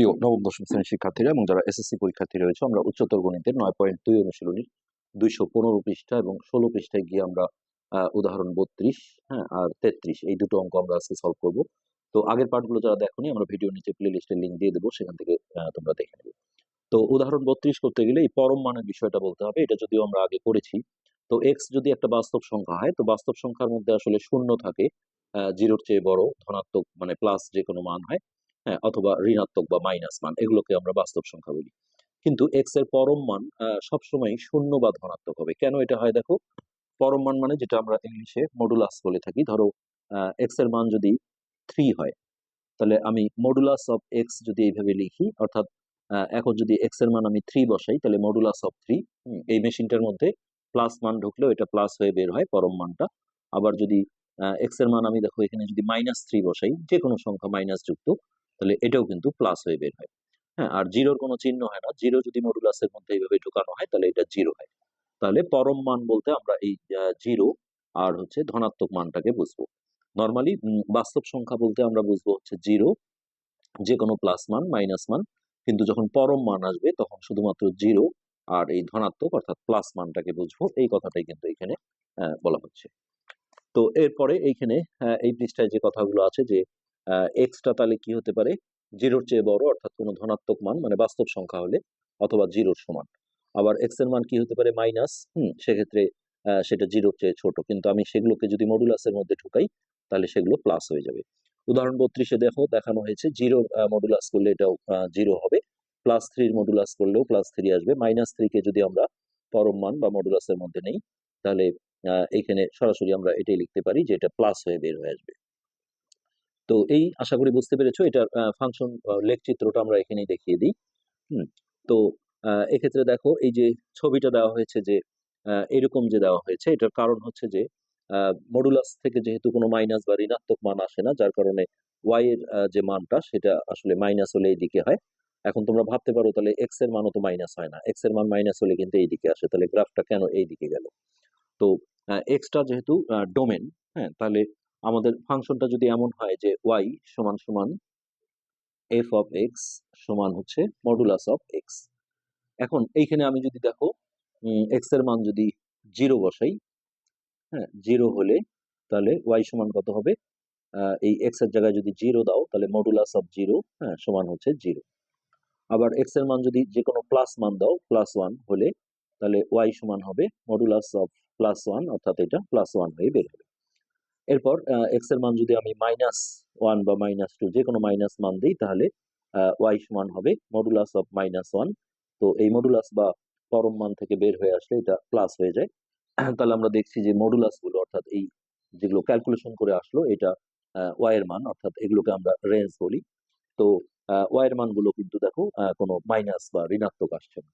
প্রিয় নবম দশম শ্রেণির শিক্ষার্থীরা এবং যারা এসএসসি পরীক্ষার্থী রয়েছে আমরা উচ্চতর গণিতের নয় পয়েন্ট দুই অনুশীলনীর দুইশো পনেরো পৃষ্ঠা এবং ষোলো পৃষ্ঠায় গিয়ে আমরা উদাহরণ বত্রিশ হ্যাঁ আর তেত্রিশ এই দুটো অঙ্ক আমরা আজকে সলভ করব তো আগের পার্টগুলো যারা দেখোনি আমরা ভিডিও নিচে প্লে লিস্টের লিঙ্ক দিয়ে দেবো সেখান থেকে তোমরা দেখে নেবে তো উদাহরণ বত্রিশ করতে গেলে এই পরম মানের বিষয়টা বলতে হবে এটা যদিও আমরা আগে করেছি তো এক্স যদি একটা বাস্তব সংখ্যা হয় তো বাস্তব সংখ্যার মধ্যে আসলে শূন্য থাকে জিরোর চেয়ে বড় ধনাত্মক মানে প্লাস যে কোনো মান হয় হ্যাঁ অথবা ঋণাত্মক বা মাইনাস মান, এগুলোকে আমরা বাস্তব সংখ্যা বলি। কিন্তু এক্সের পরম মান সবসময় শূন্য বা ধনাত্মক হবে। কেন এটা হয় দেখো? পরম মান মানে যেটা আমরা ইংলিশে মডুলাস বলে থাকি। ধরো এক্সের মান যদি থ্রি হয়, তাহলে আমি মডুলাস অফ এক্স যদি এইভাবে লিখি, অর্থাৎ এখন যদি এক্সের মান আমি থ্রি বসাই, তাহলে মডুলাস অফ থ্রি এই মেশিনটার মধ্যে প্লাস মান ঢুকলেও এটা প্লাস হয়ে বের হয় পরম মানটা। আবার যদি এক্সের মান আমি দেখো এখানে যদি মাইনাস থ্রি বসাই যে কোনো সংখ্যা মাইনাস যুক্ত তাহলে এটাও কিন্তু প্লাস হয়ে বের হয়। হ্যাঁ আর জিরোর কোনো চিহ্ন হয় না। জিরো যদি মডুলাসের মধ্যে এইভাবে ঢুকানো হয়, তাহলে এটা জিরো হয়। তাহলে পরম মান বলতে আমরা এই জিরো আর হচ্ছে ধনাত্মক মানটাকে বুঝব। নর্মালি বাস্তব সংখ্যা বলতে আমরা বুঝব হচ্ছে জিরো যে কোনো প্লাস মান মাইনাস মান। কিন্তু যখন পরম মান আসবে, তখন শুধুমাত্র জিরো আর এই ধনাত্মক অর্থাৎ প্লাস মানটাকে বুঝব। এই কথাটাই কিন্তু এখানে বলা হচ্ছে। তো এরপরে এইখানে এই পৃষ্ঠায় যে কথাগুলো আছে যে এক্সটা তাহলে কি হতে পারে? জিরোর চেয়ে বড় অর্থাৎ কোনো ধনাত্মক মান মানে বাস্তব সংখ্যা হলে অথবা জিরোর সমান। আবার এক্সের মান কি হতে পারে? মাইনাস হুম সেক্ষেত্রে সেটা জিরোর চেয়ে ছোট। কিন্তু আমি সেগুলোকে যদি মডুলাসের মধ্যে ঢুকাই তাহলে সেগুলো প্লাস হয়ে যাবে। উদাহরণ বত্রিশে দেখো দেখানো হয়েছে জিরো মডুলাস করলে এটাও জিরো হবে। প্লাস থ্রির মডুলাস করলেও প্লাস থ্রি আসবে। মাইনাস থ্রিকে যদি আমরা পরম মান বা মডুলাসের মধ্যে নেই তাহলে আহ, এইখানে সরাসরি আমরা এটাই লিখতে পারি যে এটা প্লাস হয়ে বের হয়ে আসবে। তো এই আশা করি বুঝতে পেরেছ, এটার ফাংশন লেখ চিত্রটা আমরা এখানেই দেখিয়ে দিই। হুম, তো এক্ষেত্রে দেখো, এই যে ছবিটা দেওয়া হয়েছে যে এরকম যে দেওয়া হয়েছে, এটার কারণ হচ্ছে যে মডুলাস থেকে যেহেতু কোনো মাইনাস বা ঋণাত্মক মান আসে না, যার কারণে ওয়াই এর যে মানটা, সেটা আসলে মাইনাস হলে এইদিকে হয়। এখন তোমরা ভাবতে পারো, তাহলে এক্সের মানও তো মাইনাস হয় না। এক্সের মান মাইনাস হলে কিন্তু এইদিকে আসে, তাহলে গ্রাফটা কেন এইদিকে গেল? তো এক্সটা যেহেতু ডোমেন হ্যাঁ তাহলে আমাদের ফাংশনটা যদি এমন হয় যে ওয়াই সমান সমান এফ অফ এক্স সমান হচ্ছে মডুলাস অফ এক্স এখন এইখানে আমি যদি দেখো এক্সের মান যদি জিরো বসাই হ্যাঁ জিরো হলে তাহলে ওয়াই সমান কত হবে? এই এক্সের জায়গায় যদি জিরো দাও, তাহলে মডুলাস অফ জিরো হ্যাঁ সমান হচ্ছে জিরো আবার এক্সের মান যদি যে কোনো প্লাস মান দাও প্লাস ওয়ান হলে, তাহলে ওয়াই সমান হবে মডুলাস অফ প্লাস ওয়ান অর্থাৎ এটা প্লাস ওয়ান হয়ে বের হবে। এরপর এক্সের মান যদি আমি মাইনাস ওয়ান বা মাইনাস টু যে কোনো মাইনাস মান দিই, তাহলে ওয়াই সমান হবে মডুলাস অফ মাইনাস ওয়ান তো এই মডুলাস বা পরম মান থেকে বের হয়ে আসলে এটা প্লাস হয়ে যায়। তাহলে আমরা দেখছি যে মডুলাসগুলো, অর্থাৎ এই যেগুলো ক্যালকুলেশন করে আসলো, এটা ওয়াই এর মান, অর্থাৎ এগুলোকে আমরা রেঞ্জ বলি। তো ওয়াই এর মানগুলো কিন্তু দেখো কোনো মাইনাস বা ঋণাত্মক আসছে না।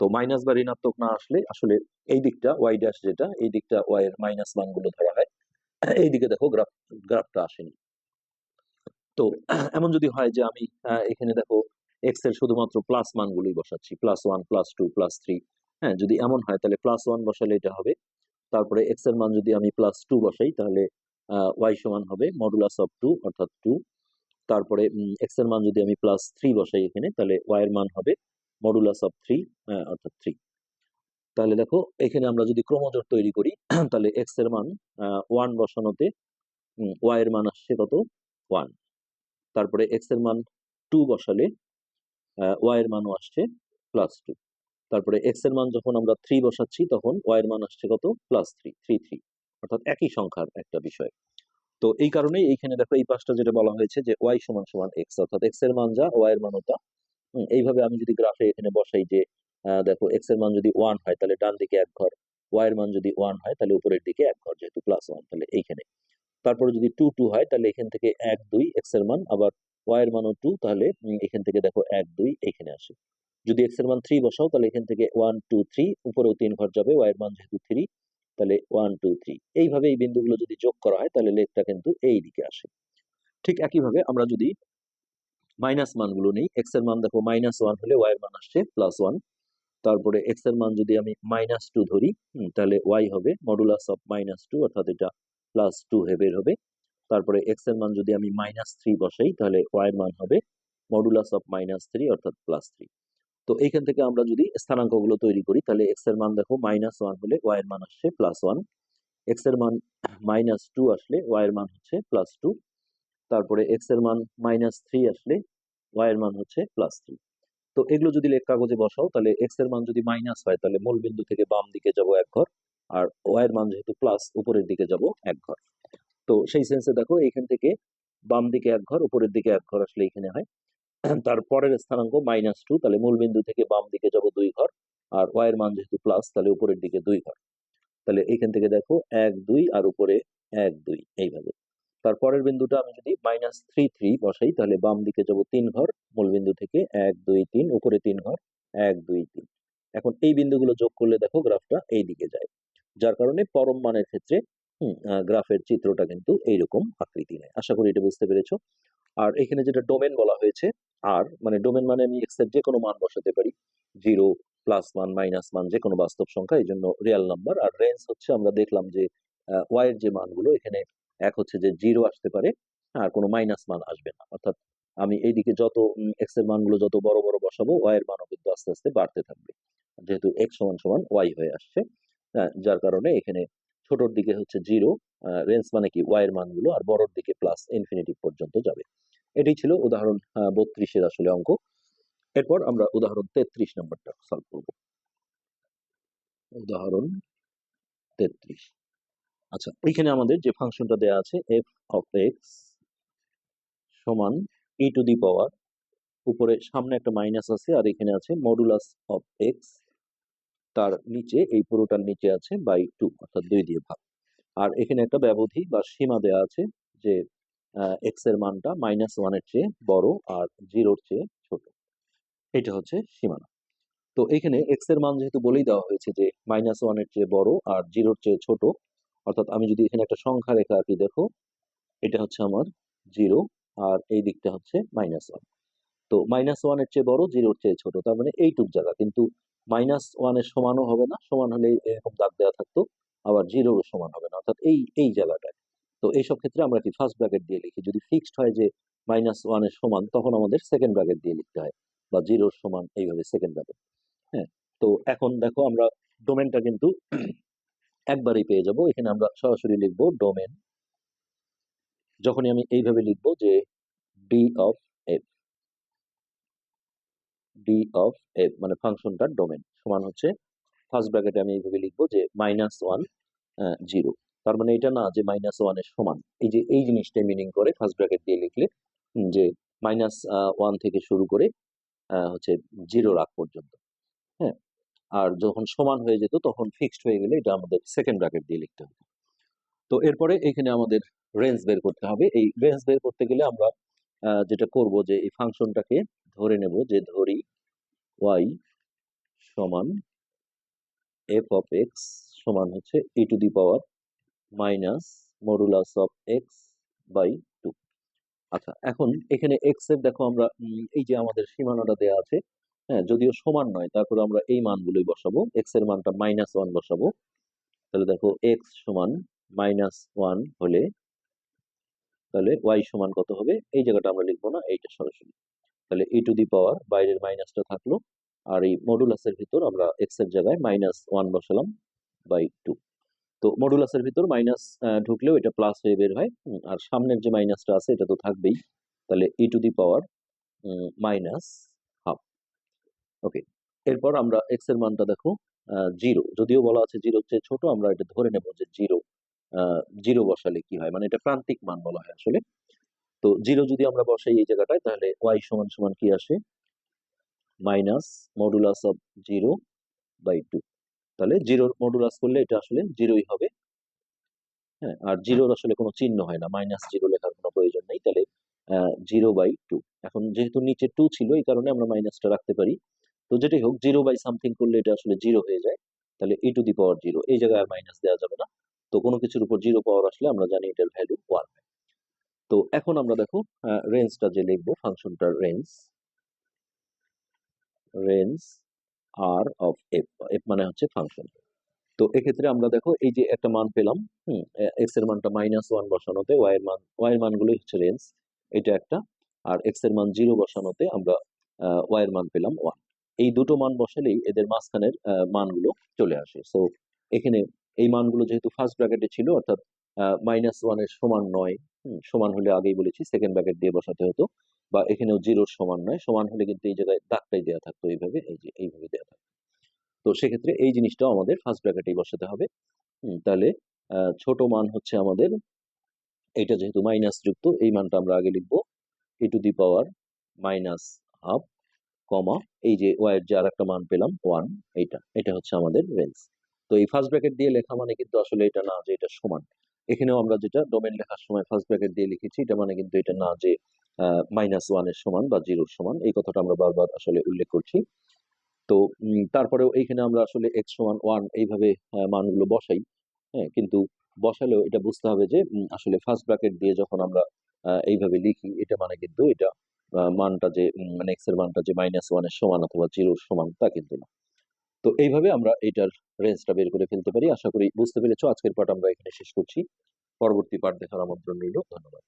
তো মাইনাস বা ঋণাত্মক না আসলে আসলে এই দিকটা ওয়াই ড্যাশ যেটা, এই দিকটা ওয়াই এর মাইনাস মানগুলো ধরা হয়। এইদিকে দেখো গ্রাফ, গ্রাফটা আসেনি। তো এমন যদি হয় যে আমি এখানে দেখো এক্সের শুধুমাত্র প্লাস মানগুলোই বসাচ্ছি plus one plus two plus three হ্যাঁ যদি এমন হয় তাহলে প্লাস ওয়ান বসালে এটা হবে। তারপরে এক্সের মান যদি আমি প্লাস টু বসাই তাহলে ওয়াই সমান হবে মডুলাস অফ টু অর্থাৎ টু তারপরে এক্সের মান যদি আমি প্লাস থ্রি বসাই এখানে তাহলে ওয়াই এর মান হবে মডুলাস অফ থ্রি অর্থাৎ থ্রি তাহলে দেখো, এখানে আমরা যদি ক্রমজোট তৈরি করি, তাহলে এক্সের মান ওয়ান বসানোতে ওয়াই এর মান আসছে কত? ওয়ান তারপরে এক্সের মান টু বসালে ওয়াই এর মানও আসছে প্লাস টু তারপরে এক্সের মান যখন আমরা থ্রি বসাচ্ছি, তখন ওয়াই এর মান আসছে কত? প্লাস থ্রি থ্রি থ্রি অর্থাৎ একই সংখ্যার একটা বিষয়। তো এই কারণেই এইখানে দেখো, এই পাঁচটা যেটা বলা হয়েছে যে ওয়াই সমান সমান এক্স অর্থাৎ এক্সের মান যা ওয়াই এর মানও তা। এইভাবে আমি যদি গ্রাফে এখানে বসাই যে দেখো এক্সের মান যদি ওয়ান হয়, তাহলে ডান দিকে এক ঘর ওয়াই এর মান যদি ওয়ান হয়, তাহলে উপরের দিকে এক ঘর, যেহেতু প্লাস ওয়ান তাহলে এইখানে। তারপরে যদি টু টু হয়, তাহলে এখান থেকে এক, দুই এক্সের মান, আবার ওয়াই এর মানও টু তাহলে এখান থেকে দেখো এক, দুই এখানে আসে। যদি এক্সের মান থ্রি বসাও, তাহলে এখান থেকে ওয়ান টু থ্রি উপরেও তিন ঘর যাবে ওয়াই এর মান যেহেতু থ্রি তাহলে ওয়ান টু থ্রি এইভাবে এই বিন্দুগুলো যদি যোগ করা হয়, তাহলে লেখটা কিন্তু এই দিকে আসে। ঠিক একইভাবে আমরা যদি মাইনাস মানগুলো নেই এক্সের মান দেখো মাইনাস ওয়ান হলে ওয়াই এর মান আসছে প্লাস ওয়ান তারপরে এক্সের মান যদি আমি মাইনাস টু ধরি তাহলে ওয়াই হবে মডুলাস অফ মাইনাস টু অর্থাৎ এটা প্লাস টু বের হবে। তারপরে এক্সের মান যদি আমি মাইনাস থ্রি বসাই, তাহলে ওয়াই এর মান হবে মডুলাস অফ মাইনাস থ্রি অর্থাৎ প্লাস থ্রি তো এইখান থেকে আমরা যদি স্থানাঙ্কগুলো তৈরি করি, তাহলে এক্সের মান দেখো মাইনাস ওয়ান হলে ওয়াই এর মান আসছে প্লাস ওয়ান এক্সের মান মাইনাস টু আসলে ওয়াই এর মান হচ্ছে প্লাস টু তারপরে এক্সের মান মাইনাস থ্রি আসলে ওয়াই এর মান হচ্ছে প্লাস থ্রি তো এগুলো যদি লেখ কাগজে বসাও, তাহলে এক্সের মান যদি মাইনাস হয়, তাহলে মূল বিন্দু থেকে বাম দিকে যাব এক ঘর, আর ওয়াই এর মান যেহেতু প্লাস উপরের দিকে যাব এক ঘর। তো সেই সেন্সে দেখো এখান থেকে বাম দিকে এক ঘর, উপরের দিকে এক ঘর আসলে এখানে হয়। তারপরের স্থানাঙ্ক মাইনাস টু তাহলে মূল বিন্দু থেকে বাম দিকে যাব দুই ঘর, আর ওয়াই এর মান যেহেতু প্লাস তাহলে উপরের দিকে দুই ঘর। তাহলে এখান থেকে দেখো, এক, দুই, আর উপরে এক, দুই, এইভাবে। তারপরের বিন্দুটা আমি যদি মাইনাস থ্রি থ্রি বসাই, তাহলে বাম দিকে যাব তিন ঘর, মূল বিন্দু থেকে এক, দুই, তিন, উপরে তিন ঘর, এক, দুই, তিন। এখন এই বিন্দুগুলো যোগ করলে দেখো গ্রাফটা এই দিকে যায়। যার কারণে পরম মানের ক্ষেত্রে গ্রাফের চিত্রটা কিন্তু এইরকম আকৃতি নেয়। আশা করি এটা বুঝতে পেরেছ। আর এখানে যেটা ডোমেন বলা হয়েছে, আর মানে ডোমেন মানে আমি এক্সের যে কোনো মান বসাতে পারি। Zero plus one minus one যে কোনো বাস্তব সংখ্যা এই জন্য রিয়াল নাম্বার আর রেঞ্জ হচ্ছে আমরা দেখলাম যে ওয়াই এর যে মানগুলো এখানে এক হচ্ছে যে জিরো আসতে পারে আর কোনো মাইনাস মান আসবে না। অর্থাৎ আমি এইদিকে যত এক্সের মানগুলো যত বড় বড় বসাবো ওয়াই এর মানও কিন্তু আস্তে আস্তে বাড়তে থাকবে। যেহেতু এক্স সমান সমান ওয়াই হয়ে আসছে হ্যাঁ, যার কারণে এখানে ছোটর দিকে হচ্ছে জিরো রেঞ্জ মানে কি? ওয়াই এর মানগুলো আর বড়র দিকে প্লাস ইনফিনিটি পর্যন্ত যাবে। এটাই ছিল উদাহরণ বত্রিশের আসলে অঙ্ক। এরপর আমরা উদাহরণ তেত্রিশ নম্বরটা সলভ করব। উদাহরণ তেত্রিশ। আচ্ছা এইখানে আমাদের যে ফাংশনটা দেয়া আছে এফ অফ এক্স সমান ই টু দি পাওয়ার উপরে সামনে একটা মাইনাস আছে, আর এখানে আছে মডুলাস অফ এক্স তার নিচে, এই পুরোটার নিচে আছে বাই টু অর্থাৎ দুই দিয়ে ভাগ। আর এখানে একটা ব্যবধি বা সীমা দেয়া আছে যে এক্সের মানটা মাইনাস ওয়ানের চেয়ে বড় আর জিরোর চেয়ে ছোট। এটা হচ্ছে সীমানা। তো এখানে এক্সের মান যেহেতু বলেই দেওয়া হয়েছে যে মাইনাস ওয়ানের চেয়ে বড় আর জিরোর চেয়ে ছোট অর্থাৎ আমি যদি এখানে একটা সংখ্যা রেখা আঁকি দেখো, এটা হচ্ছে আমার জিরো আর এই দিকটা হচ্ছে মাইনাস ওয়ান তো মাইনাস ওয়ানের চেয়ে বড় জিরোর চেয়ে ছোট, তার মানে এইটুক জায়গা। কিন্তু মাইনাস ওয়ানের সমানও হবে না, সমান হলে এরকম দাগ দেওয়া থাকতো, আবার জিরোরও সমান হবে না, অর্থাৎ এই এই জায়গাটায়। তো এইসব ক্ষেত্রে আমরা কি ফার্স্ট ব্র্যাকেট দিয়ে লিখি? যদি ফিক্সড হয় যে মাইনাস ওয়ানের সমান, তখন আমাদের সেকেন্ড ব্র্যাকেট দিয়ে লিখতে হয়, বা জিরোর সমান এইভাবে সেকেন্ড ব্র্যাকেট হ্যাঁ তো এখন দেখো আমরা ডোমেনটা কিন্তু একবারই পেয়ে যাব। এখানে আমরা সরাসরি লিখব ডোমেন যখনই আমি এইভাবে লিখব যে D of F D of F মানে ফাংশনটার ডোমেন সমান হচ্ছে ফার্স্ট ব্র্যাকেটে আমি এইভাবে লিখব যে মাইনাস ওয়ান জিরো তার মানে এটা না যে মাইনাস ওয়ানের সমান। এই যে এই জিনিসটাই মিনিং করে ফার্স্ট ব্র্যাকেট দিয়ে লিখলে যে মাইনাস ওয়ান থেকে শুরু করে হচ্ছে জিরো রাখ পর্যন্ত। হ্যাঁ? আর যখন সমান হয়ে যেত, তখন ফিক্সড হয়ে গেলে এটা আমাদের সেকেন্ড ব্র্যাকেট দিয়ে লিখতে হবে তো এরপরে এখানে আমাদের রেঞ্জ বের করতে হবে। এই রেঞ্জ বের করতে গেলে আমরা যেটা করব যে এই ফাংশনটাকে ধরে নেব যে ধরি ওয়াই সমান এফ অফ এক্স সমান হচ্ছে E to the power minus modulus of X by two আচ্ছা এখন এখানে এক্সের দেখো আমরা এই যে আমাদের সীমানাটা দেওয়া আছে হ্যাঁ যদিও সমান নয়, তারপরে আমরা এই মানগুলোই বসাবো এক্সের মানটা মাইনাস ওয়ান বসাবো, তাহলে দেখো এক্স সমান মাইনাস ওয়ান হলে তাহলে ওয়াই সমান কত হবে? এই জায়গাটা আমরা লিখব না, এইটা সরাসরি। তাহলে ই টু দি পাওয়ার বাইরের মাইনাসটা থাকল, আর এই মডুলাসের ভিতর আমরা এক্সের জায়গায় মাইনাস ওয়ান বসালাম বাই টু তো মডুলাসের ভিতর মাইনাস ঢুকলেও এটা প্লাস হয়ে বের হয় আর সামনের যে মাইনাসটা আছে, এটা তো থাকবেই। তাহলে ই টু দি পাওয়ার মাইনাস ওকে এরপর আমরা এক্সের মানটা দেখো জিরো যদিও বলা আছে জিরো চেয়ে ছোট, আমরা এটা ধরে নেব যে জিরো জিরো বসালে কি হয়? মানে এটা প্রান্তিক মান বলা হয় আসলে। তো জিরো যদি আমরা বসাই এই জায়গাটায়, তাহলে ওয়াই সমান সমান কি আসে? Minus modulus of zero by two তাহলে জিরোর মডুলাস করলে এটা আসলে জিরোই হবে। হ্যাঁ আর জিরোর আসলে কোনো চিহ্ন হয় না। মাইনাস জিরো লেখার কোনো প্রয়োজন নেই। তাহলে জিরো বাই টু এখন যেহেতু নিচে টু ছিল, এই কারণে আমরা মাইনাসটা রাখতে পারি। তো যেটাই হোক জিরো বাই সামথিং করলে এটা আসলে জিরো হয়ে যায়। তাহলে ই টু দি পাওয়ার জিরো এই জায়গায় মাইনাস দেওয়া যাবে না। তো কোনো কিছুর উপর জিরো পাওয়ার আসলে আমরা জানি এটার ভ্যালু ওয়ান তো এখন আমরা দেখো রেঞ্জটা যে লিখব ফাংশনটার range range R of F F মানে হচ্ছে ফাংশন তো এক্ষেত্রে আমরা দেখো, এই যে একটা মান পেলাম, হুম এক্সের মানটা মাইনাস ওয়ান বসানোতে ওয়াই এর মান ওয়াই এর মানগুলোই হচ্ছে রেঞ্জ এটা একটা। আর এক্সের মান জিরো বসানোতে আমরা ওয়াই এর মান পেলাম ওয়ান এই দুটো মান বসালেই এদের মাঝখানের মানগুলো চলে আসে। সো এখানে এই মানগুলো যেহেতু ফার্স্ট ব্র্যাকেটে ছিল, অর্থাৎ মাইনাস ওয়ানের সমান নয় সমান হলে আগেই বলেছি সেকেন্ড ব্র্যাকেট দিয়ে বসাতে হতো, বা এখানেও জিরোর সমান নয়, সমান হলে কিন্তু এই জায়গায় দাগটাই দেওয়া থাকতো এইভাবে, এই যে এইভাবে দেওয়া থাকতো। তো সেক্ষেত্রে এই জিনিসটাও আমাদের ফার্স্ট ব্র্যাকেটেই বসাতে হবে। তাহলে ছোট মান হচ্ছে আমাদের, এটা যেহেতু মাইনাস যুক্ত, এই মানটা আমরা আগে লিখব E to the power minus half comma এই যে ওয়াই এর যে আর একটা মান পেলাম ওয়ান এইটা এটা হচ্ছে আমাদের রেঞ্জ তো এই ফার্স্ট ব্র্যাকেট দিয়ে লেখা মানে কিন্তু আসলে এটা না যে এটা সমান। এখানেও আমরা যেটা ডোমেন লেখার সময় ফার্স্ট ব্র্যাকেট দিয়ে লিখেছি, এটা মানে কিন্তু এটা না যে মাইনাস ওয়ানের সমান বা জিরোর সমান। এই কথাটা আমরা বারবার আসলে উল্লেখ করছি। তো তারপরেও এইখানে আমরা আসলে এক্স সমান ওয়ান এইভাবে মানগুলো বসাই। হ্যাঁ কিন্তু বসালেও এটা বুঝতে হবে যে আসলে ফার্স্ট ব্র্যাকেট দিয়ে যখন আমরা এইভাবে লিখি, এটা মানে কিন্তু এটা মানটা যে মানে এক্সের মানটা যে মাইনাস ওয়ানের সমান অথবা জিরোর সমান, তা কিন্তু না। তো এইভাবে আমরা এটার রেঞ্জটা বের করে ফেলতে পারি। আশা করি বুঝতে পেরেছ, আজকের পাঠ আমরা এখানে শেষ করছি। পরবর্তী পাঠ দেখার আমন্ত্রণ রইল। ধন্যবাদ।